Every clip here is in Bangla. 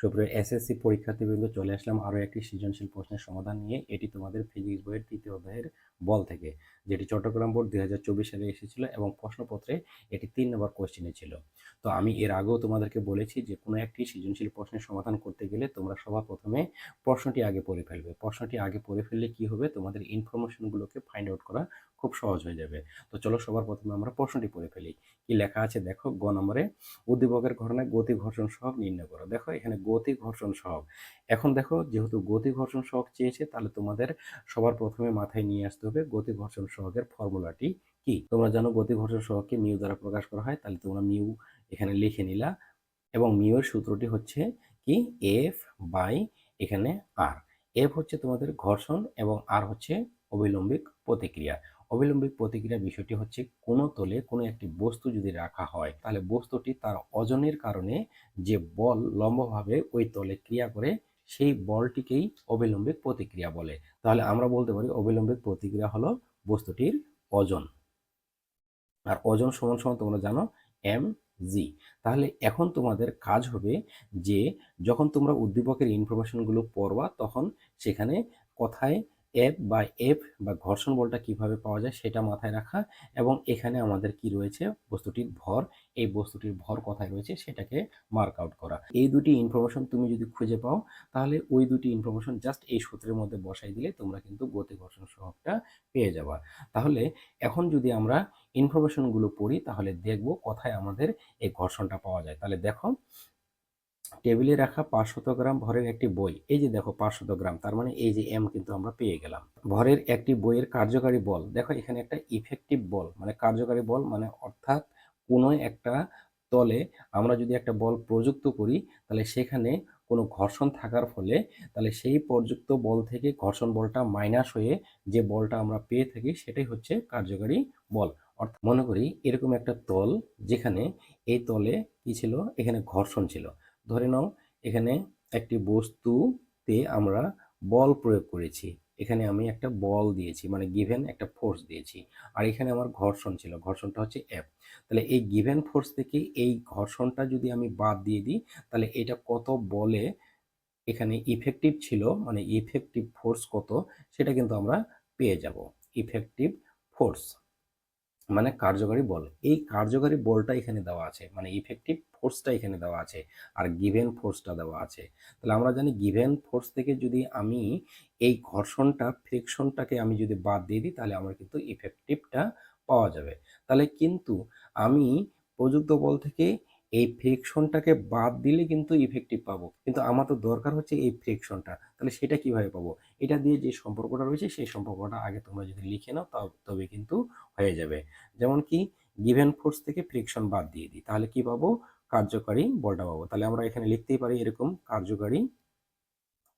সুপ্রিয় এসএসসি পরীক্ষার্থীবৃন্দ, চলে আসলাম আরও একটি সৃজনশীল প্রশ্নের সমাধান নিয়ে। এটি তোমাদের ফিজিক্স বইয়ের তৃতীয় অধ্যায়ের বল থেকে, যেটি চট্টগ্রাম বোর্ড দুই হাজার চব্বিশ সালে এসেছিল এবং প্রশ্নপত্রে এটি তিন নম্বর কোশ্চেনে ছিল। তো আমি এর আগেও তোমাদেরকে বলেছি যে, কোনো একটি সৃজনশীল প্রশ্নের সমাধান করতে গেলে তোমরা সবার প্রথমে প্রশ্নটি আগে পড়ে ফেলবে। প্রশ্নটি আগে পড়ে ফেললে কি হবে? তোমাদের ইনফরমেশনগুলোকে ফাইন্ড আউট করা খুব সহজ হয়ে যাবে। তো চলো সবার প্রথমে আমরা প্রশ্নটি পড়ে ফেলি। কি লেখা আছে? দেখো, গ নম্বরে, উদ্দীপকের ঘটনায় গতি ঘর্ষণ সহগ নির্ণয় করো। দেখো, এখানে গতি ঘর্ষণ সহগ এখন দেখো, যেহেতু গতি ঘর্ষণ সহগ চেয়েছে, তাহলে তোমাদের সবার প্রথমে মাথায় নিয়ে আসতে হবে গতি ঘর্ষণ সহগের ফর্মুলাটি কি? তোমরা জানো গতি ঘর্ষণ সহগকে মিউ দ্বারা প্রকাশ করা হয়, তাহলে তোমরা মিউ এখানে লিখে নিলা। এবং মিউর সূত্রটি হচ্ছে কি? এফ বাই এখানে আর এফ হচ্ছে তোমাদের ঘর্ষণ এবং আর হচ্ছে অবিলম্বিক প্রতিক্রিয়া। অবিলম্বিক প্রতিক্রিয়া বিষয়টি হচ্ছে কোনো তলে কোনো একটি বস্তু যদি রাখা হয়, তাহলে বস্তুটি তার ওজনের কারণে যে বল লম্বভাবে ওই তলে ক্রিয়া করে, সেই বলটিকেই অবিলম্বিক প্রতিক্রিয়া বলে। তাহলে আমরা বলতে পারি অবিলম্বিক প্রতিক্রিয়া হলো বস্তুটির ওজন। আর ওজন সমান সমান তোমরা জানো এম জি তাহলে এখন তোমাদের কাজ হবে যে যখন তোমরা উদ্দীপকের ইনফরমেশনগুলো পড়বা, তখন সেখানে কথায় এফ বা এফ বা ঘর্ষণ বলটা কীভাবে পাওয়া যায় সেটা মাথায় রাখা এবং এখানে আমাদের কি রয়েছে? বস্তুটির ভর, এই বস্তুটির ভর কোথায় রয়েছে সেটাকে মার্ক আউট করা। এই দুটি ইনফরমেশন তুমি যদি খুঁজে পাও, তাহলে ওই দুটি ইনফরমেশন জাস্ট এই সূত্রের মধ্যে বসাই দিলে তোমরা কিন্তু গতি ঘর্ষণ সহগটা পেয়ে যাবা। তাহলে এখন যদি আমরা ইনফরমেশনগুলো পড়ি, তাহলে দেখব কোথায় আমাদের এই ঘর্ষণটা পাওয়া যায়। তাহলে দেখো টেবিলে রাখা পাঁচশত গ্রাম ভরের একটি বই। এই যে দেখো পাঁচশত গ্রাম, তার মানে এই যে এম কিন্তু আমরা পেয়ে গেলাম। ভরের একটি বইয়ের কার্যকারী বল, দেখো এখানে একটা ইফেক্টিভ বল মানে কার্যকারী বল মানে অর্থাৎ কোনো একটা তলে আমরা যদি একটা বল প্রযুক্ত করি, তাহলে সেখানে কোনো ঘর্ষণ থাকার ফলে, তাহলে সেই প্রযুক্ত বল থেকে ঘর্ষণ বলটা মাইনাস হয়ে যে বলটা আমরা পেয়ে থাকি, সেটাই হচ্ছে কার্যকারী বল। অর্থাৎ মনে করি এরকম একটা তল, যেখানে এই তলে কি ছিল? এখানে ঘর্ষণ ছিল। ধরে নাও, এখানে একটি বস্তুতে আমরা বল প্রয়োগ করেছি। এখানে আমি একটা বল দিয়েছি মানে গিভেন একটা ফোর্স দিয়েছি। আর এখানে আমার ঘর্ষণ ছিল, ঘর্ষণটা হচ্ছে এফ তাহলে এই গিভেন ফোর্স থেকে এই ঘর্ষণটা যদি আমি বাদ দিয়ে দিই, তাহলে এটা কত বলে এখানে ইফেক্টিভ ছিল মানে ইফেক্টিভ ফোর্স কত, সেটা কিন্তু আমরা পেয়ে যাব। ইফেক্টিভ ফোর্স মানে কার্যকারী বল। এই কার্যকারী বলটা এখানে দেওয়া আছে মানে ইফেক্টিভ ফোর্সটা এখানে দেওয়া আছে, আর গিভেন ফোর্সটা দেওয়া আছে। তাহলে আমরা জানি গিভেন ফোর্স থেকে যদি আমি এই ঘর্ষণটা ফ্রিকশনটাকে আমি যদি বাদ দিয়ে দিই, তাহলে আমার কিন্তু ইফেক্টিভটা পাওয়া যাবে। তাহলে কিন্তু আমি প্রযুক্ত বল থেকে এই ফ্রিকশনটাকে বাদ দিলে কিন্তু ইফেক্টিভ পাবো। কিন্তু আমার তো দরকার হচ্ছে এই ফ্রিকশনটা তাহলে সেটা কীভাবে পাবো? এটা দিয়ে যে সম্পর্কটা রয়েছে, সেই সম্পর্কটা আগে তোমরা যদি লিখে নাও তবে কিন্তু হয়ে যাবে। যেমন কি গিভেন ফোর্স থেকে ফ্রিকশন বাদ দিয়ে দিই। তাহলে কি পাবো? কার্যকারী বলটা পাবো। তাহলে আমরা এখানে লিখতেই পারি এরকম, কার্যকারী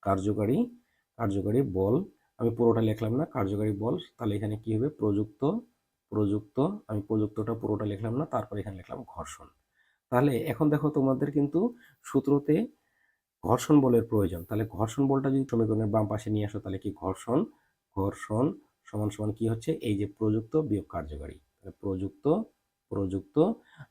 কার্যকারী কার্যকারী বল। আমি পুরোটা লিখলাম না, কার্যকারী বল। তাহলে এখানে কি হবে? প্রযুক্ত প্রযুক্ত, আমি প্রযুক্তটা পুরোটা লিখলাম না, তারপর এখানে লিখলাম ঘর্ষণ। তাহলে এখন দেখো তোমাদের কিন্তু সূত্রতে ঘর্ষণ বলের প্রয়োজন। তাহলে ঘর্ষণ বলটা যদি সমীকরণের বাম পাশে নিয়ে আসো, তাহলে কি ঘর্ষণ? ঘর্ষণ সমান সমান কি হচ্ছে? এই যে প্রযুক্ত বিয়োগ কার্যকারী। প্রযুক্ত প্রযুক্ত,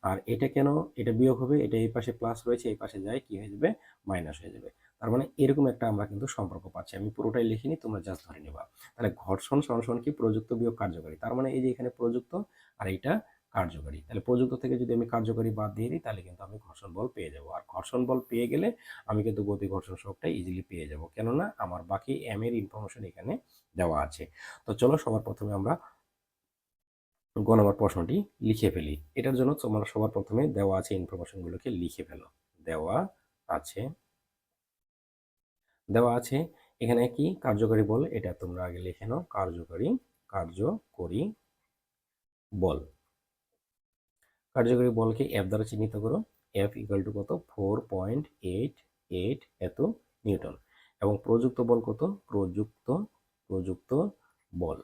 আর এটা কেন? এটা বিয়োগ হবে, এটা এই পাশে প্লাস রয়েছে, এই পাশে যায়, কি হয়ে যাবে? মাইনাস হয়ে যাবে। তার মানে এরকম একটা আমরা কিন্তু সম্পর্ক পাচ্ছি। আমি পুরোটাই লিখিনি, তোমরা জাস্ট ধরে নেবা। তাহলে ঘর্ষণ সমান সমান কি? প্রযুক্ত বিয়োগ কার্যকারী। তার মানে এই যে এখানে প্রযুক্ত, আর এইটা কার্যকারী। তাহলে প্রযুক্ত থেকে যদি আমি কার্যকারী বাদ দিয়ে দিই, তাহলে কিন্তু আমি ঘর্ষণ বল পেয়ে যাব। আর ঘর্ষণ বল পেয়ে গেলে আমি কিন্তু গতি ঘর্ষণ শোকটা ইজিলি পেয়ে যাব। কেননা আমার বাকি এম এর ইনফরমেশন এখানে দেওয়া আছে। তো চলো সবার প্রথমে আমরা গ নম্বর প্রশ্নটি লিখে ফেলি। এটার জন্য তোমরা সবার প্রথমে দেওয়া আছে ইনফরমেশনগুলোকে লিখে ফেলো। দেওয়া আছে। দেওয়া আছে এখানে কি কার্যকারী বল? এটা তোমরা আগে লিখে নাও। কার্যকারী, কার্যকরী বল। কার্যকরী বলকে এফ দ্বারা চিহ্নিত করো। এফ ইকাল টু কত? ফোর পয়েন্ট এইট এইট এত নিউটন। এবং প্রযুক্ত বল কত? প্রযুক্ত প্রযুক্ত বল।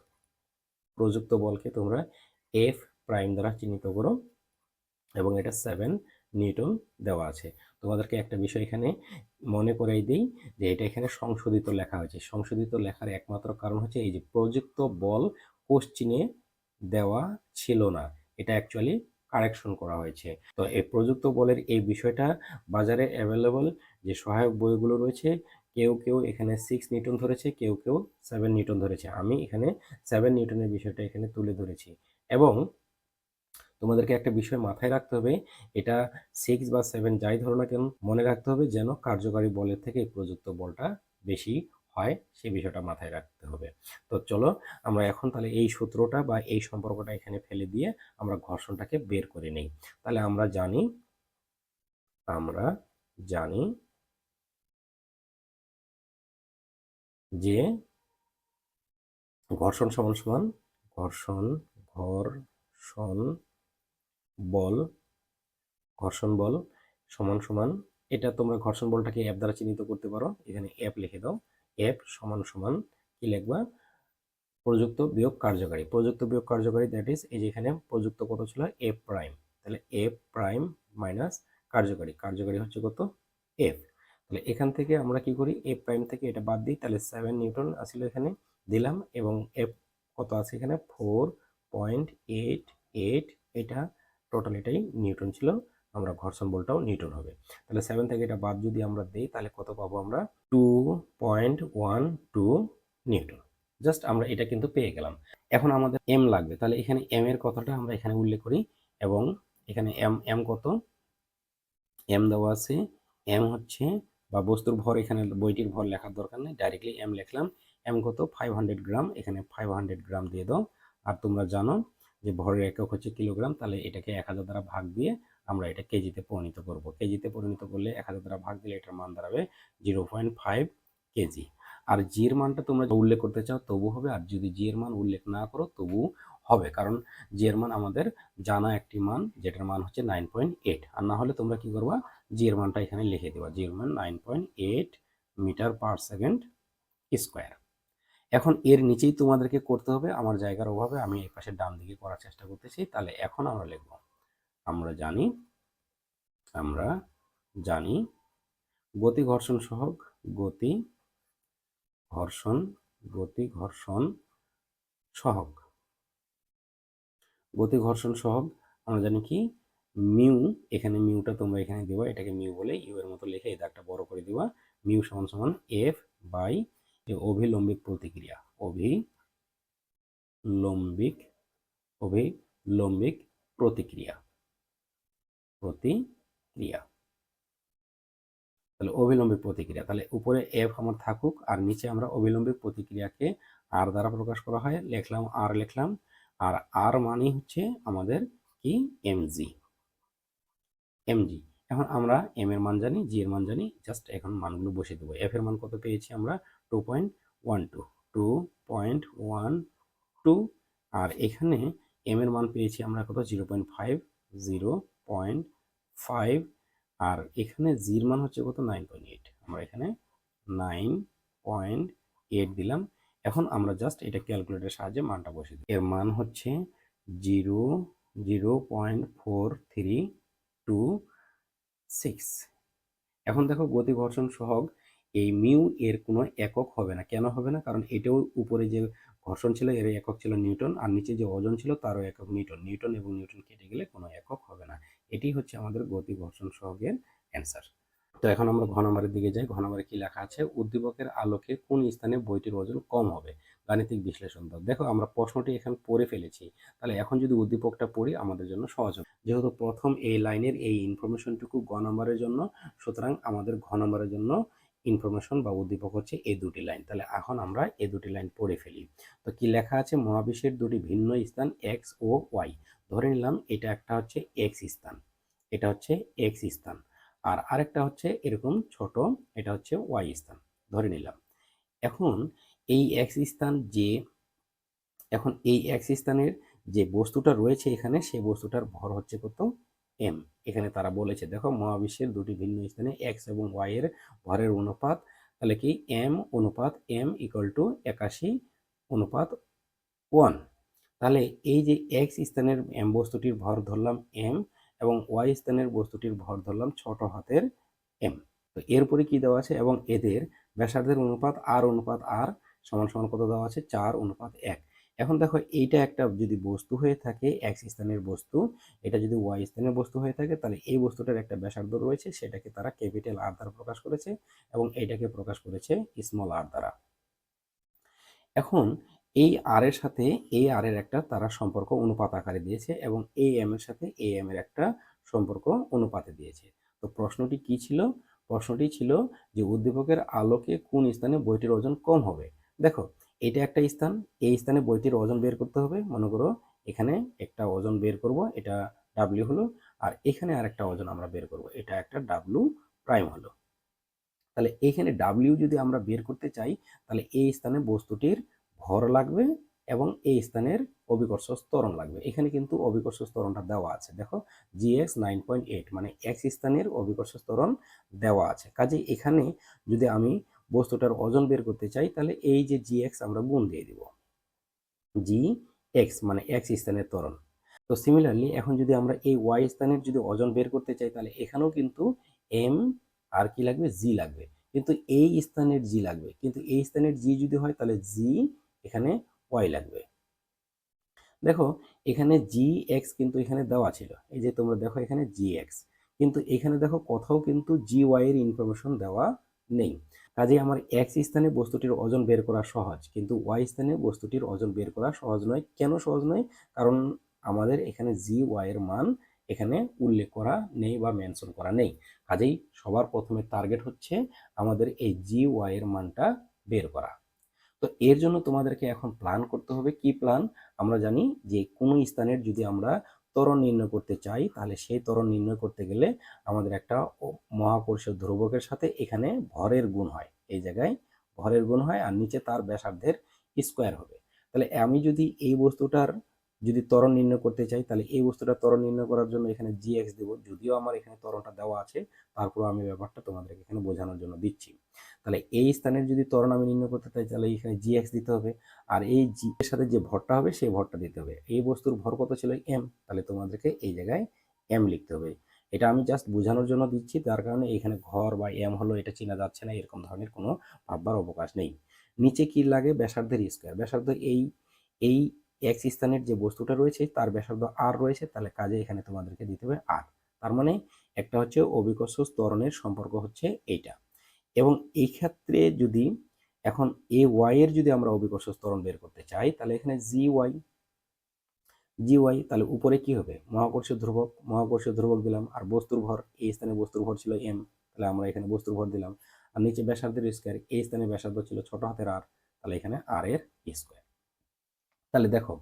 প্রযুক্ত বলকে তোমরা এফ প্রাইম দ্বারা চিহ্নিত করো এবং এটা সেভেন নিউটন দেওয়া আছে। তোমাদেরকে একটা বিষয় এখানে মনে করাই দিই যে এটা এখানে সংশোধিত লেখা হয়েছে। সংশোধিত লেখার একমাত্র কারণ হচ্ছে এই যে প্রযুক্ত বল কোশ্চিনে দেওয়া ছিল না। এটা অ্যাকচুয়ালি কারেকশন করা হয়েছে। তো এই প্রযুক্ত বলের এই বিষয়টা বাজারে অ্যাভেলেবল যে সহায়ক বইগুলো রয়েছে, কেউ কেউ এখানে সিক্স নিউটন ধরেছে, কেউ কেউ সেভেন নিউটন ধরেছে। আমি এখানে সেভেন নিউটনের বিষয়টা এখানে তুলে ধরেছি। এবং তোমাদেরকে একটা বিষয় মাথায় রাখতে হবে, এটা সিক্স বা সেভেন যাই ধরো না কেন, মনে রাখতে হবে যেন কার্যকারী বলের থেকে এই প্রযুক্ত বলটা বেশি হয়, সেই বিষয়টা মাথায় রাখতে হবে। তো চলো আমরা এখন তাহলে এই সূত্রটা বা এই সম্পর্কটা এখানে ফেলে দিয়ে আমরা ঘর্ষণটাকে বের করে নেই। তাহলে আমরা জানি আমরা জানি যে ঘর্ষণ সমান সমান ঘর্ষণ ঘর্ষণ বল ঘর্ষণ বল সমান সমান, এটা তোমরা ঘর্ষণ বলটাকে অ্যাপ দ্বারা চিহ্নিত করতে পারো। এখানে অ্যাপ লিখে দাও। অ্যাপ সমান সমান কি লিখবা? প্রযুক্ত বিয়োগ কার্যকারী। প্রযুক্ত বিয়োগ কার্যকারী দ্যাট ইজ এই যে এখানে প্রযুক্ত কত ছিল? এফ প্রাইম তাহলে এফ প্রাইম মাইনাস কার্যকারী। কার্যকারী হচ্ছে কত? এফ তাহলে এখান থেকে আমরা কি করি? এফ প্রাইম থেকে এটা বাদ দিই। তাহলে সেভেন নিউটন আসলে এখানে। দিলাম এবং এফ কত আছে এখানে? ফোর পয়েন্ট এইট এইট এটা টোটাল এটাই নিউটন ছিল। আমরা ঘর্ষণ বলটাও নিউটন হবে। তাহলে সেভেন থেকে এটা বাদ যদি আমরা দিই, তাহলে কত পাবো আমরা? Two point one two newton just আমরা এটা কিন্তু পেয়ে গেলাম। এখন আমাদের এম লাগবে। তাহলে এখানে এম এর কথাটা আমরা এখানে উল্লেখ করি এবং এখানে এম এম কত? এম দেওয়া আছে। এম হচ্ছে বা বস্তুর ভর এখানে বইটির ভর লেখার দরকার নেই। ডাইরেক্টলি এম লিখলাম। এম কত? ফাইভ হান্ড্রেড গ্রাম এখানে ফাইভ হান্ড্রেড গ্রাম দিয়ে দাও। আর তোমরা জানো যে ভরের একক হচ্ছে কিলোগ্রাম। তাহলে এটাকে এক হাজার দ্বারা ভাগ দিয়ে আমরা এটা কেজিতে পরিণত করব। কেজিতে পরিণত করলে এক হাজার দ্বারা ভাগ দিলে এটার মান দাঁড়াবে জিরো পয়েন্ট ফাইভ কেজি। আর জি এর মানটা তোমরা উল্লেখ করতে চাও তবু হবে, আর যদি জি এর মান উল্লেখ না করো তবু হবে। কারণ জি এর মান আমাদের জানা একটি মান, যেটার মান হচ্ছে নাইন পয়েন্ট এইট। আর না হলে তোমরা কি করবা জি এর মানটা এখানে লিখে দেবা। জি এর মান nine point eight metre per second square. এখন এর নিচেই তোমাদেরকে করতে হবে। আমার জায়গার অভাবে আমি এই পাশে ডান দিকে করার চেষ্টা করতেছি। তাহলে এখন আমরা লিখব। আমরা জানি আমরা জানি, গতি ঘর্ষণ সহগ, গতি ঘর্ষণ গতি ঘর্ষণ সহগ। গতি ঘর্ষণ সহগ, আমরা জানি কি? মিউ, এখানে মিউটা তোমরা এখানে দেবা, এটাকে মিউ বলে ইউ এর মতো লিখে এই দাগটা বড় করে দিবা। মিউ সমান সমান এফ বাই অভিলম্বিক প্রতিক্রিয়া, অভিলম্বিক অভিলম্বিক প্রতিক্রিয়া। প্রতিক্রিয়া। তাহলে অবিলম্বিক প্রতিক্রিয়া। তাহলে উপরে এফ আমার থাকুক আর নিচে আমরা অবিলম্বিক প্রতিক্রিয়াকে আর দ্বারা প্রকাশ করা হয়। লিখলাম আর লিখলাম। আর আর মানে হচ্ছে আমাদের কি? এমজি এমজি এখন আমরা এম এর মান জানি জি এর মান জানি। জাস্ট এখন মানগুলো বসে দেবো। এফ এর মান কত পেয়েছি আমরা? Two point one two two point one two আর এখানে এম এর মান পেয়েছি আমরা কত? Zero point five zero point five আর এখানে জির মান হচ্ছে কত? নাইন পয়েন্ট এইট আমরা এখানে নাইন পয়েন্ট এইট দিলাম। এখন আমরা জাস্ট এটা ক্যালকুলেটারের সাহায্যে মানটা বসে দিই। এর মান হচ্ছে zero zero point four three two six এখন দেখো গতি ঘর্ষণ সহগ, এই মিউ এর কোনো একক হবে না। কেন হবে না? কারণ এটাও উপরে যে ঘর্ষণ ছিল এর একক ছিল নিউটন, আর নিচে যে ওজন ছিল তারও একক নিউটন। নিউটন এবং নিউটন কেটে গেলে কোনো একক হবে না। এটি হচ্ছে আমাদের গতি ঘর্ষণ সহগের অ্যান্সার তো এখন আমরা ঘ নম্বরের দিকে যাই। ঘ নম্বরে কি লেখা আছে? উদ্দীপকের আলোকে কোন স্থানে বইটির ওজন কম হবে? গাণিতিক বিশ্লেষণ দাও। দেখো, আমরা প্রশ্নটি এখন পড়ে ফেলেছি। তাহলে এখন যদি উদ্দীপকটা পড়ি, আমাদের জন্য সহজ হবে। যেহেতু প্রথম এই লাইনের এই ইনফরমেশনটুকু গ নম্বরের জন্য, সুতরাং আমাদের ঘ নম্বরের জন্য ইনফরমেশন বা উদ্দীপক হচ্ছে এই দুটি লাইন তাহলে এখন আমরা এই দুটি লাইন পড়ে ফেলি। তো কি লেখা আছে? মহাবিশ্বের দুটি ভিন্ন স্থান এক্স ও ওয়াই ধরে নিলাম এটা একটা হচ্ছে এক্স স্থান। এটা হচ্ছে এক্স স্থান। আর আরেকটা হচ্ছে এরকম ছোট, এটা হচ্ছে ওয়াই স্থান। ধরে নিলাম। এখন এই এক্স স্থান যে, এখন এই এক্স স্থানের যে বস্তুটা রয়েছে এখানে, সেই বস্তুটার ভর হচ্ছে কত? এম এখানে তারা বলেছে, দেখো, মহাবিশ্বের দুটি ভিন্ন স্থানে এক্স এবং ওয়াই এর ভরের অনুপাত, তাহলে কি এম অনুপাত এম ইকুয়াল টু একাশি অনুপাত ওয়ান তাহলে এই যে এক্স স্থানের এম বস্তুটির ভর ধরলাম এম এবং ওয়াই স্থানের বস্তুটির ভর ধরলাম ছোট হাতের এম তো এরপরে কি দেওয়া আছে? এবং এদের ব্যাসার্ধের অনুপাত আর অনুপাত আর সমান সমান কত দেওয়া আছে? চার অনুপাত এক। এখন দেখো এইটা একটা যদি বস্তু হয়ে থাকে এক্স স্থানের বস্তু, এটা যদি ওয়াই স্থানের বস্তু হয়ে থাকে, তাহলে এই বস্তুটার একটা ব্যাসার্ধ রয়েছে, সেটাকে তারা ক্যাপিটাল আর দ্বারা প্রকাশ করেছে এবং এইটাকে প্রকাশ করেছে স্মল আর দ্বারা। এখন এই আর এর সাথে, এই আর এর একটা তারা সম্পর্ক অনুপাত আকারে দিয়েছে এবং এই এম এর সাথে এ এম এর একটা সম্পর্ক অনুপাতে দিয়েছে। তো প্রশ্নটি কি ছিল? প্রশ্নটি ছিল যে উদ্দীপকের আলোকে কোন স্থানে বইটির ওজন কম হবে? দেখো এটা একটা স্থান। এই স্থানে বইটির ওজন বের করতে হবে। মনে করো এখানে একটা ওজন বের করব, এটা ডাব্লিউ হলো। আর এখানে আরেকটা ওজন আমরা বের করব, এটা একটা ডাব্লিউ প্রাইম হলো। তাহলে এখানে ডাব্লিউ যদি আমরা বের করতে চাই, তাহলে এই স্থানে বস্তুটির ভর লাগবে এবং এই স্থানের অভিকর্ষ স্তরণ লাগবে। এখানে কিন্তু অভিকর্ষ স্তরণটা দেওয়া আছে। দেখো G X nine point eight মানে এক্স স্থানের অভিকর্ষ স্তরণ দেওয়া আছে। কাজে এখানে যদি আমি বস্তুটার ওজন বের করতে চাই, তাহলে এই যে জি এক্স আমরা গুণ দিয়ে দিব। জি এক্স মানে এক্স স্থানের ত্বরণ। তো সিমিলারলি এখন যদি আমরা এই ওয়াই স্থানের যদি ওজন বের করতে চাই, তাহলে এখানেও কিন্তু এম আর কি লাগবে? জি লাগবে। কিন্তু এই স্থানের জি লাগবে। কিন্তু এই স্থানের জি যদি হয়, তাহলে জি এখানে ওয়াই লাগবে। দেখো, এখানে জি এক্স কিন্তু এখানে দেওয়া ছিল। এই যে তোমরা দেখো এখানে জি এক্স কিন্তু এখানে দেখো কোথাও কিন্তু জি ওয়াই এর ইনফরমেশন দেওয়া নেই। কাজে আমার এক্স স্থানে বস্তুটির ওজন বের করা সহজ, কিন্তু ওয়াই স্থানে বস্তুটির ওজন বের করা সহজ নয়। কেন সহজ নয়? কারণ আমাদের এখানে জি ওয়াই এর মান এখানে উল্লেখ করা নেই বা মেনশন করা নেই। কাজেই সবার প্রথমে টার্গেট হচ্ছে আমাদের এই জি ওয়াই এর মানটা বের করা। তো এর জন্য তোমাদেরকে এখন প্ল্যান করতে হবে। কি প্ল্যান? আমরা জানি যে কোনো স্থানের যদি আমরা ত্বরণ নির্ণয় করতে চাই, তাহলে সেই ত্বরণ নির্ণয় করতে গেলে আমাদের একটা মহাকর্ষ ধ্রুবকের সাথে এখানে ভরের গুণ হয়। এই জায়গায় ভরের গুণ হয় আর নিচে তার ব্যাসার্ধের স্কোয়ার হবে। তাহলে আমি যদি এই বস্তুটার যদি ত্বরণ নির্ণয় করতে চাই, তাহলে এই বস্তুটা ত্বরণ নির্ণয় করার জন্য এখানে জি এক্স দেবো। যদিও আমার এখানে ত্বরণটা দেওয়া আছে, তারপর আমি ব্যাপারটা তোমাদেরকে এখানে বোঝানোর জন্য দিচ্ছি। তাহলে এই স্থানের যদি ত্বরণ আমি নির্ণয় করতে চাই, তাহলে এখানে জি এক্স দিতে হবে। আর এই জি এর সাথে যে ভরটা হবে, সেই ভরটা দিতে হবে। এই বস্তুর ভর কত ছিল? এম তাহলে তোমাদেরকে এই জায়গায় এম লিখতে হবে। এটা আমি জাস্ট বোঝানোর জন্য দিচ্ছি তার কারণে এখানে ঘর বা এম হলো, এটা চেনা যাচ্ছে না, এরকম ধরনের কোনো ভাববার অবকাশ নেই। নিচে কি লাগে? ব্যাসার্ধের স্কোয়ার ব্যাসার্ধ এই এই এক্স স্থানের যে বস্তুটা রয়েছে, তার ব্যাসার্ধ আর রয়েছে, তাহলে কাজে এখানে তোমাদেরকে দিতে হবে আর তার মানে একটা হচ্ছে অভিকর্ষ ত্বরণের সম্পর্ক হচ্ছে এইটা। এবং এই ক্ষেত্রে যদি এখন এ ওয়াই এর যদি আমরা অভিকর্ষ ত্বরণ বের করতে চাই, তাহলে এখানে জি ওয়াই জি ওয়াই তাহলে উপরে কি হবে? মহাকর্ষীয় ধ্রুবক মহাকর্ষীয় ধ্রুবক দিলাম, আর বস্তুর ভর এই স্থানে বস্তুর ভর ছিল এম তাহলে আমরা এখানে বস্তুর ভর দিলাম। আর নিচে ব্যাসার্ধের স্কোয়ার এই স্থানে ব্যাসার্ধ ছিল ছোট হাতের আর তাহলে এখানে আর এর স্কোয়ার তাহলে দেখো,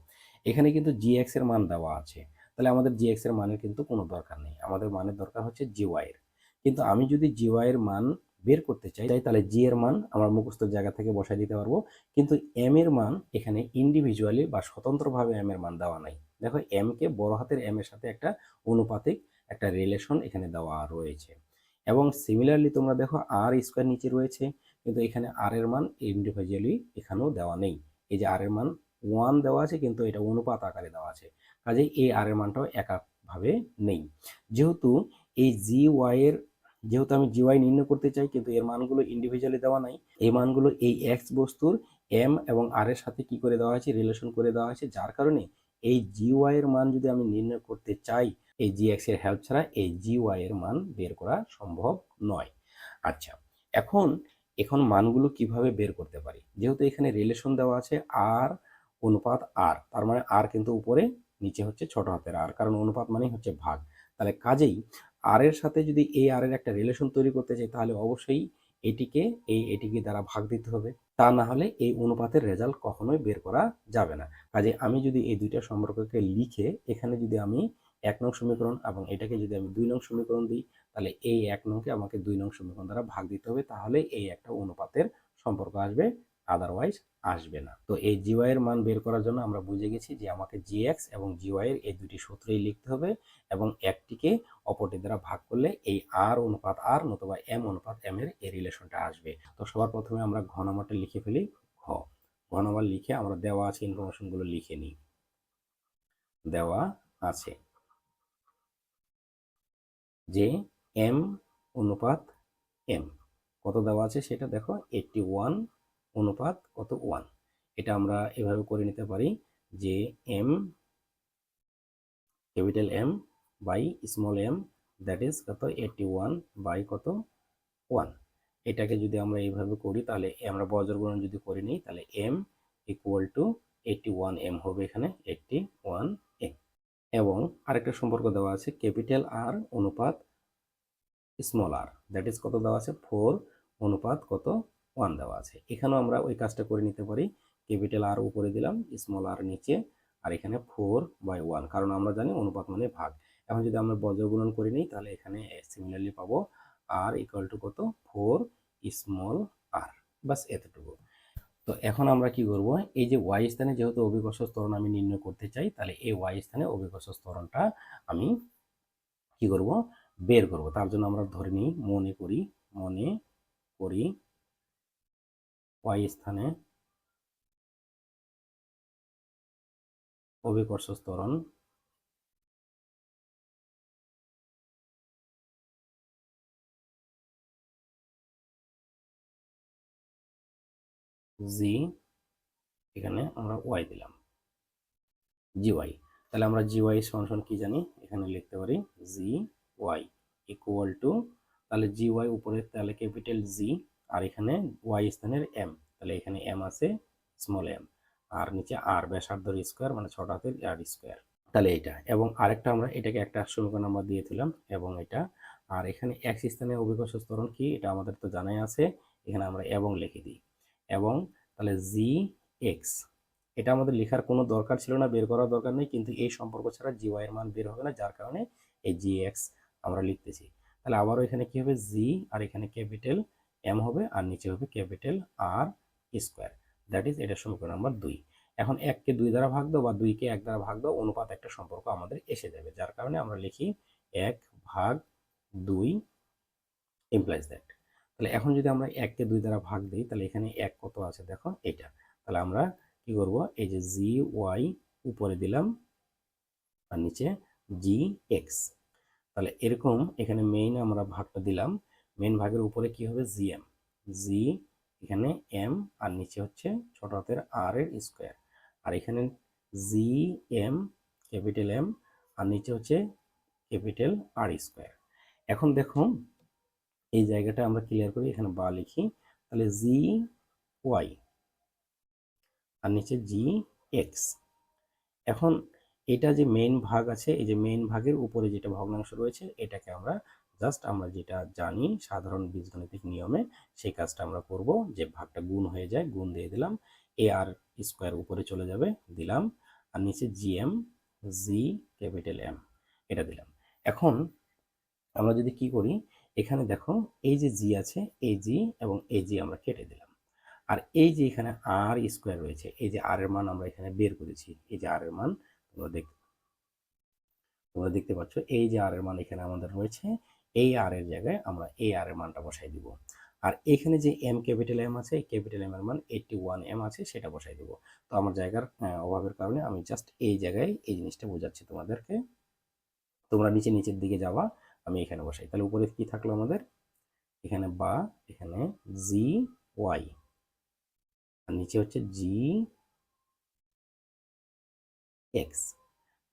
এখানে কিন্তু জি এর মান দেওয়া আছে। তাহলে আমাদের জি এক্সের মানের কিন্তু কোনো দরকার নেই। আমাদের মানের দরকার হচ্ছে জি ওয়াই এর। কিন্তু আমি যদি জি ওয়াই এর মান বের করতে চাই, তাই তাহলে জি এর মান আমার মুখস্থ জায়গা থেকে বসাই দিতে পারব। কিন্তু এম এর মান এখানে ইন্ডিভিজুয়ালি বা স্বতন্ত্রভাবে এম এর মান দেওয়া নাই। দেখো এম কে বড় হাতের এম এর সাথে একটা অনুপাতিক, একটা রিলেশন এখানে দেওয়া রয়েছে। এবং সিমিলারলি তোমরা দেখো আর স্কোয়ার নিচে রয়েছে। কিন্তু এখানে আর এর মান ইন্ডিভিজুয়ালি এখানেও দেওয়া নেই। এই যে আর এর মান ওয়ান দেওয়া আছে, কিন্তু এটা অনুপাত আকারে দেওয়া আছে। কাজেই এই আর এর মানটাও এককভাবে নেই। যেহেতু এই জি ওয়াই এর, যেহেতু আমি জি ওয়াই নির্ণয় করতে চাই, কিন্তু এর মানগুলো ইন্ডিভিজুয়ালি দেওয়া নাই, এই মানগুলো এই এক্স বস্তুর এম এবং আর এর সাথে কি করে দেওয়া হয়েছে রিলেশন করে দেওয়া হয়েছে যার কারণে এই জি ওয়াই এর মান যদি আমি নির্ণয় করতে চাই, এই জি এক্সের হেল্প ছাড়া এই জি ওয়াই এর মান বের করা সম্ভব নয়। আচ্ছা এখন এখন মানগুলো কীভাবে বের করতে পারি? যেহেতু এখানে রিলেশন দেওয়া আছে আর অনুপাত আর তার মানে আর কিন্তু উপরে, নিচে হচ্ছে ছোট হাতের আর কারণ অনুপাত মানেই হচ্ছে ভাগ। তাহলে কাজেই আর এর সাথে যদি এই আর এর একটা রিলেশন তৈরি করতে চাই, তাহলে অবশ্যই এটিকে, এই এটিকে দ্বারা ভাগ দিতে হবে। তা না হলে এই অনুপাতের রেজাল্ট কখনোই বের করা যাবে না। কাজে আমি যদি এই দুইটা সম্পর্ককে লিখে, এখানে যদি আমি এক নং সমীকরণ এবং এটাকে যদি আমি দুই নং সমীকরণ দিই, তাহলে এই এক নংকে আমাকে দুই নং সমীকরণ দ্বারা ভাগ দিতে হবে। তাহলে এই একটা অনুপাতের সম্পর্ক আসবে। আদারওয়াইজ আসবে না। তো এই জিওয়াই এর মান বের করার জন্য আমরা বুঝে গেছি যে আমাকে জিএক্স এবং জিওয়াই এর এই দুটি সূত্রেই লিখতে হবে এবং একটিকে অপরটি দ্বারা ভাগ করলে এই আর অনুপাত আর নতুবা এম অনুপাত এম এর এই রিলেশনটা আসবে। তো সবার প্রথমে আমরা ঘ নাম্বারটা লিখে ফেলি, ঘ। ঘ নাম্বার লিখে আমরা দেওয়া আছে ইনফরমেশনগুলো লিখে নিই। দেওয়া আছে যে এম অনুপাত এম কত দেওয়া আছে সেটা দেখো এইটটি ওয়ান অনুপাত কত ওয়ান? এটা আমরা এভাবে করে নিতে পারি যে M capital M by small M that is কত? এইটটি ওয়ান বাই কত? ওয়ান এটাকে যদি আমরা এইভাবে করি, তাহলে আমরা বজ্র গুণন যদি করে নিই, তাহলে M equal to eighty one M হবে এখানে এইটটি ওয়ান এম এবং আরেকটা সম্পর্ক দেওয়া আছে ক্যাপিটাল আর অনুপাত স্মল আর দ্যাট ইজ কত দেওয়া আছে? ফোর অনুপাত কত? ওয়ান দেওয়া আছে। এখানেও আমরা ওই কাজটা করে নিতে পারি। ক্যাপিটাল আর উপরে দিলাম স্মল আর নিচে, আর এখানে ফোর বাই ওয়ান কারণ আমরা জানি অনুপাত মানে ভাগ। এখন যদি আমরা বজ্র গুণন করে নিই, তাহলে এখানে সিমিলারলি পাবো আর ইকুয়াল টু কত? ফোর স্মল আর বাস এতটুকু। তো এখন আমরা কি করব? এই যে ওয়াই স্থানে যেহেতু অভিকর্ষ স্তরণ আমি নির্ণয় করতে চাই, তাহলে এই ওয়াই স্থানে অভিকর্ষ স্তরণটা আমি কি করব? বের করব। তার জন্য আমরা ধরে নিই, মনে করি মনে করি ওয়াই স্থানে অভিকর্ষ স্তরণ জি এখানে আমরা ওয়াই দিলাম। জি ওয়াই তাহলে আমরা জি ওয়াই সমান কি জানি? এখানে লিখতে পারি জি ওয়াই ইকুয়াল টু তাহলে জি ওয়াই উপরে তাহলে ক্যাপিটাল জি আর এখানে ওয়াই স্থানের এম তাহলে এখানে এম আছে স্মল এম আর নিচে আর ব্যাসার্ধর স্কোয়ার মানে ছোট হাতের আর স্কোয়ার তাহলে এটা এবং আরেকটা আমরা এটাকে একটা সমীকরণ আমরা দিয়েছিলাম এবং এটা, আর এখানে এক স্থানে অভিকর্ষ স্তরণ কি, এটা আমাদের তো জানাই আছে, এখানে আমরা এবং লিখে দিই, এবং তাহলে জি এক্স এটা আমাদের লেখার কোনো দরকার ছিল না, বের করার দরকার নেই, কিন্তু এই সম্পর্ক ছাড়া জি ওয়াই এর মান বের হবে না, যার কারণে এই জি এক্স আমরা লিখতেছি। তাহলে আবারও এখানে কি হবে জি আর এখানে ক্যাপিটাল এম হবে আর নিচে হবে capital R square that is এটা সমীকরণ নাম্বার দুই। এখন এককে দুই দ্বারা ভাগ দাও বা দুইকে এক দ্বারা ভাগ দাও, অনুপাত একটা সম্পর্ক আমাদের এসে যাবে, যার কারণে আমরা লিখি এক ভাগ দুই ইমপ্লাইজ দ্যাট তাহলে এখন যদি আমরা এককে দুই দ্বারা ভাগ দিই, তাহলে এখানে এক কত আছে দেখো? এটা তাহলে আমরা কি করব? এই যে জি ওয়াই উপরে দিলাম আর নিচে জি এক্স। তাহলে এরকম এখানে মেইন আমরা ভাগটা দিলাম। মেইন ভাগের উপরে কি হবে? জি এম জি এখানে এম আর নিচে হচ্ছে ছোট হাতের আর এর স্কোয়ার আর এখানে জি এম ক্যাপিটাল এম আর নিচে হচ্ছে ক্যাপিটাল আর স্কোয়ার এখন দেখো, এই জায়গাটা আমরা ক্লিয়ার করি, এখানে বা লিখি। তাহলে জি ওয়াই আর নিচে জি এক্স এখন এটা যে মেইন ভাগ আছে, এই যে মেইন ভাগের উপরে যেটা ভগ্নাংশ রয়েছে, এটাকে আমরা জাস্ট আমরা যেটা জানি সাধারণ বীজগণিতিক নিয়মে সেই কাজটা আমরা করব, যে ভাগটা গুণ হয়ে যায়, গুণ দিয়ে দিলাম এ আর স্কোয়ার উপরে চলে যাবে, দিলাম, আর নিচে G M G capital M এটা দিলাম। এখন আমরা যদি কি করি, এখানে দেখো এই যে জি আছে এই জি এবং এই জি আমরা কেটে দিলাম। আর এই যে এখানে আর স্কোয়ার রয়েছে, এই যে আর এর মান আমরা এখানে বের করেছি, এই যে আর এর মান, তোমরা দেখ, তোমরা দেখতে পাচ্ছ, এই যে আর এর মান এখানে আমাদের রয়েছে এই আর এর জায়গায় আমরা এই আর এর মানটা বসাই দিব। আর এখানে যে এম ক্যাপিটাল এম আছে, এই ক্যাপিটাল এম এর মান এইটটি ওয়ান এম আছে, সেটা বসাই দিব। তো আমার জায়গার অভাবের কারণে আমি জাস্ট এই জায়গায় এই জিনিসটা বোঝাচ্ছি তোমাদেরকে। তোমরা নিচে নিচের দিকে যাওয়া আমি এখানে বসাই। তাহলে উপরে কি থাকল আমাদের? এখানে বা, এখানে জি ওয়াই আর নিচে হচ্ছে জি এক্স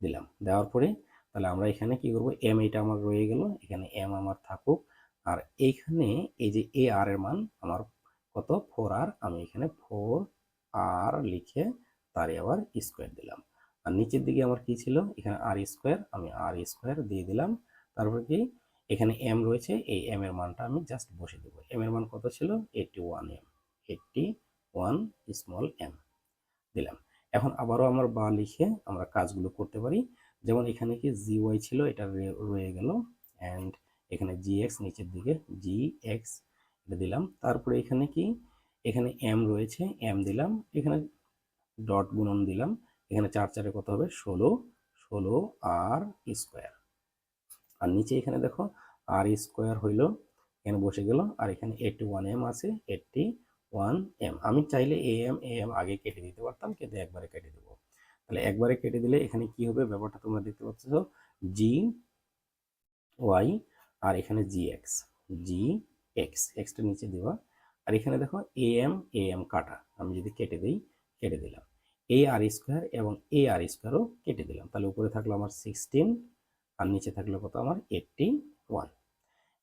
দিলাম। দেওয়ার পরে তাহলে আমরা এখানে কি করব? এম এটা আমার রয়ে গেল। এখানে এম আমার থাকুক। আর এইখানে এই যে এ আর এর মান আমার কত? ফোর আর আমি এখানে ফোর আর লিখে তারে আবার স্কোয়ার দিলাম। আর নিচের দিকে আমার কি ছিল? এখানে আর স্কোয়ার আমি আর স্কোয়ার দিয়ে দিলাম। তারপর কি? এখানে এম রয়েছে। এই এম এর মানটা আমি জাস্ট বসে দেবো। এম এর মান কত ছিল? Eighty one M eighty one small M দিলাম। এখন আবারও আমার বা লিখে আমরা কাজগুলো করতে পারি। যেমন এখানে কি জি ওয়াই ছিল, এটা রয়ে গেল অ্যান্ড এখানে জি এক্স নিচের দিকে জি এক্স এটা দিলাম। তারপরে এখানে কি, এখানে এম রয়েছে এম দিলাম, এখানে ডট গুণন দিলাম, এখানে চার চারে কত হবে, ষোলো ষোলো আর স্কোয়ার আর নিচে এখানে দেখো আর স্কোয়ার হইল, এখানে বসে গেল, আর এখানে এইটটি ওয়ান এম আছে এইটটি ওয়ান এম আমি চাইলে এ এম এ এম আগে কেটে দিতে পারতাম কিন্তু একবারে কেটে দেবো। তাহলে একবারে কেটে দিলে এখানে কি হবে? ব্যাপারটা তোমরা দেখতে পাচ্ছ। জি ওয়াই আর এখানে জি এক্স জি এক্স এক্সটা নিচে দেওয়া। আর এখানে দেখো এ এম এ এম কাটা। আমি যদি কেটে দিই, কেটে দিলাম। এ আর স্কোয়ার এবং এ আর স্কোয়ারও কেটে দিলাম। তাহলে উপরে থাকল আমার সিক্সটিন আর নিচে থাকল কত? আমার এইটটি ওয়ান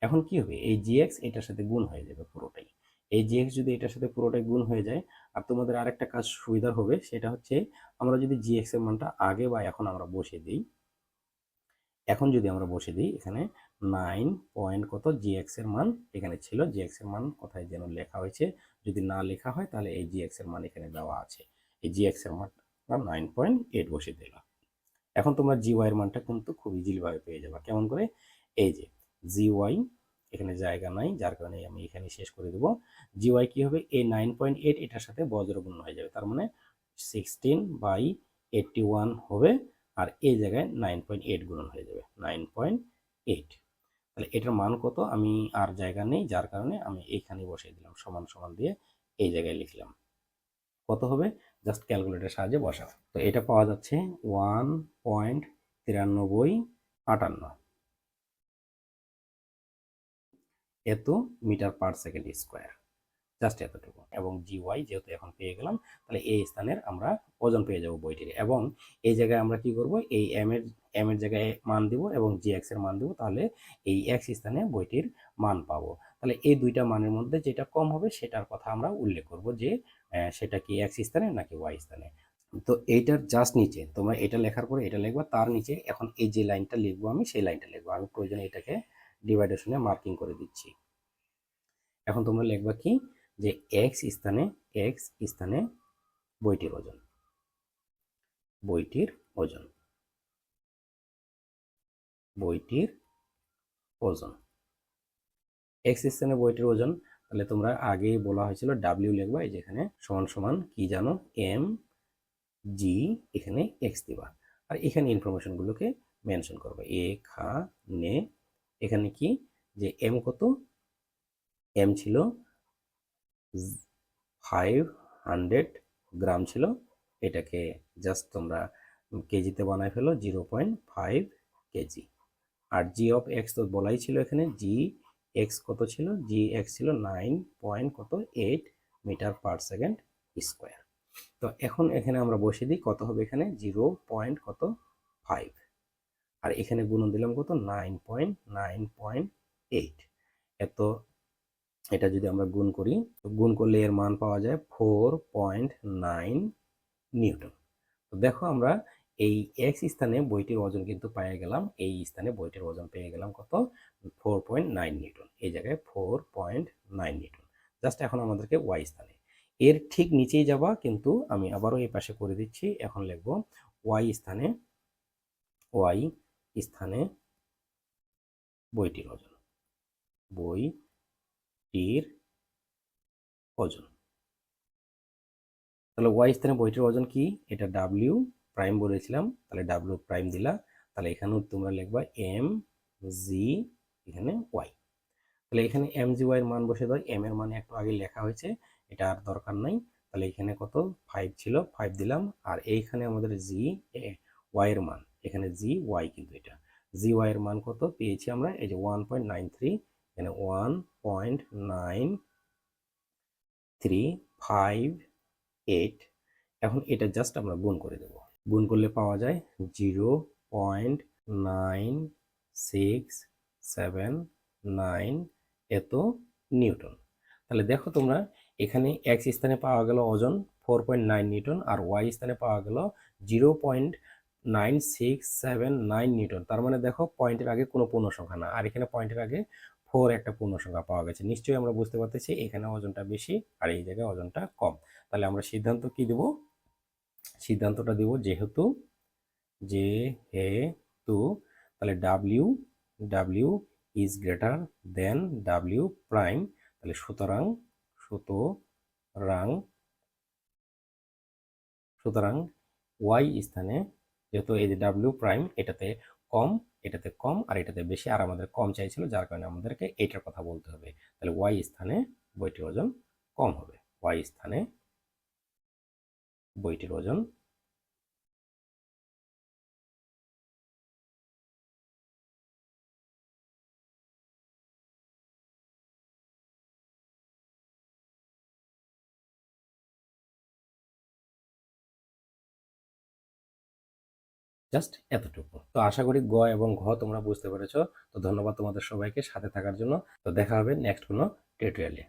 এখন কি হবে? এই জি এক্স এটার সাথে গুণ হয়ে যাবে পুরোটাই। এই জিএক্স যদি এটার সাথে পুরোটাই গুণ হয়ে যায়, আর তোমাদের আরেকটা কাজ সুবিধার হবে, সেটা হচ্ছে আমরা যদি জিএক্স এর মানটা আগে বা এখন আমরা বসে দিই, এখন যদি আমরা বসে দিই, এখানে নাইন পয়েন্ট কত জিএক্স এর মান এখানে ছিল জিএক্স এর মান কোথায় যেন লেখা হয়েছে, যদি না লেখা হয় তাহলে এই জিএক্স এর মান এখানে দেওয়া আছে। এই জিএক্স এর মান নাইন পয়েন্ট এইট বসে দিলাম। এখন তোমরা জি ওয়াই এর মানটা কিন্তু খুব ইজিলি ভাবে পেয়ে যাবে। কেমন করে? এই যে জি ওয়াই এখানে জায়গা নাই, যার কারণে আমি এখানে শেষ করে দেবো। জি ওয়াই কি হবে? এ নাইন পয়েন্ট এইট এটার সাথে বজ্র গুণ হয়ে যাবে। তার মানে সিক্সটিন বাই এইটটি ওয়ান হবে, আর এই জায়গায় নাইন পয়েন্ট এইট গুণন হয়ে যাবে নাইন পয়েন্ট এইট তাহলে এটার মান কত? আমি আর জায়গা নেই, যার কারণে আমি এইখানে বসিয়ে দিলাম, সমান সমান দিয়ে এই জায়গায় লিখলাম। কত হবে? জাস্ট ক্যালকুলেটার সাহায্যে বসাও। তো এটা পাওয়া যাচ্ছে ওয়ান পয়েন্ট তিরানব্বই আটান্ন। এত metre per second square. Just এতটুকু। এবং জি ওয়াই যেহেতু এখন পেয়ে গেলাম, তাহলে এই স্থানের আমরা ওজন পেয়ে যাব বইটির। এবং এই জায়গায় আমরা কি করব? এই এম এর এম এর জায়গায় মান দিব এবং জি এক্সের মান দিব, তাহলে এই এক্স স্থানে বইটির মান পাবো। তাহলে এই দুইটা মানের মধ্যে যেটা কম হবে, সেটার কথা আমরা উল্লেখ করব যে সেটা কি এক্স স্থানে নাকি ওয়াই স্থানে। তো এইটার জাস্ট নিচে, তোমরা এটা লেখার পরে এটা লিখবা, তার নিচে এখন এই যে লাইনটা লিখব আমি, সেই লাইনটা লিখব। আমি প্রয়োজনে এটাকে ডিভাইডেশনে মার্কিং করে দিচ্ছি। এখন তোমরা লিখবা কি? যে এক্স স্থানে এক্স স্থানে বইটির ওজন। বইটির ওজন। বইটির ওজন। এক্স স্থানে বইটির ওজন, তাহলে তোমরা আগেই বলা হয়েছিল ডাব্লিউ লিখবা, এই যেখানে সমান সমান কি জানো? এম জি এখানে এক্স দিবা। আর এখানে ইনফরমেশনগুলোকে মেনশন করবে। এ, খা, নে এখানে কি? যে এম কত? এম ছিল ফাইভ হান্ড্রেড গ্রাম ছিল। এটাকে জাস্ট তোমরা কেজিতে বানায় ফেলো জিরো পয়েন্ট ফাইভ কেজি। আর জি অফ এক্স তো বলাই ছিল এখানে জি এক্স কত ছিল? জি এক্স ছিল নাইন পয়েন্ট কত eight metre per second square. তো এখন এখানে আমরা বসে দিই কত হবে এখানে? জিরো পয়েন্ট কত ফাইভ আর এখানে গুণন দিলাম কত? Nine point nine point eight. এত, এটা যদি আমরা গুণ করি, তো গুণ করলে এর মান পাওয়া যায় ফোর পয়েন্ট নাইন নিউটন। তো দেখো আমরা এই এক্স স্থানে বইটির ওজন কিন্তু পেয়ে গেলাম, এই স্থানে বইটির ওজন পেয়ে গেলাম কত? Four point nine newton. এই জায়গায় four point nine newton. Just এখন আমাদেরকে ওয়াই স্থানে। এর ঠিক নিচেই যাবা, কিন্তু আমি আবারও এই পাশে করে দিচ্ছি। এখন লিখব ওয়াই স্থানে ওয়াই স্থানে বইটির ওজন। বই টির ওজন। তাহলে ওয়াই স্থানে বইটির ওজন কি? এটা ডাব্লিউ প্রাইম বলেছিলাম, তাহলে ডাব্লিউ প্রাইম দিলা, তাহলে এখানেও তোমরা লিখবা এম জি এখানে ওয়াই তাহলে এখানে এম জি ওয়াই এর মান বসে দাও এম এর মানে একটু আগে লেখা হয়েছে, এটা আর দরকার নাই। তাহলে এখানে কত? ফাইভ ছিল ফাইভ দিলাম, আর এইখানে আমাদের জি ওয়াই এর মান। এখানে জি ওয়াই কিন্তু এটা। জি ওয়াই এর মান কত? পেয়েছি আমরা এই যে ওয়ান পয়েন্ট নাইন থ্রি এখানে one point nine three five eight এখন এটা জাস্ট আমরা গুণ করে দেব। গুণ করলে পাওয়া যায় zero point nine six seven nine এত নিউটন। তাহলে দেখো তোমরা, এখানে এক্স স্থানে পাওয়া গেল ওজন ফোর পয়েন্ট নাইন নিউটন, আর ওয়াই স্থানে পাওয়া গেল zero point nine six seven nine newton. তার মানে দেখো পয়েন্টের আগে কোনো পূর্ণ সংখ্যা না। আর এখানে পয়েন্টের আগে ফোর একটা পূর্ণ সংখ্যা পাওয়া গেছে। নিশ্চয়ই আমরা বুঝতে পারতেছি এখানে ওজনটা বেশি আর এই জায়গায় ওজনটা কম। তাহলে আমরা সিদ্ধান্ত কি দেব? সিদ্ধান্তটা দেব যেহেতু যে হে তু তাহলে W W is greater than W prime. তাহলে সুতরাং সুতরাং সুতরাং ওয়াই স্থানে যেহেতু এই যে ডাব্লিউ প্রাইম এটাতে কম এটাতে কম আর এটাতে বেশি আর আমাদের কম চাইছিল, যার কারণে আমাদেরকে এইটার কথা বলতে হবে। তাহলে ওয়াই স্থানে বইটির ওজন কম হবে। ওয়াই স্থানে বইটির ওজন জাস্ট এতটুকু। তো আশা করি গ এবং ঘ তোমরা বুঝতে পেরেছ। তো ধন্যবাদ তোমাদের সবাইকে সাথে থাকার জন্য। তো দেখা হবে নেক্সট কোনো টিউটোরিয়ালে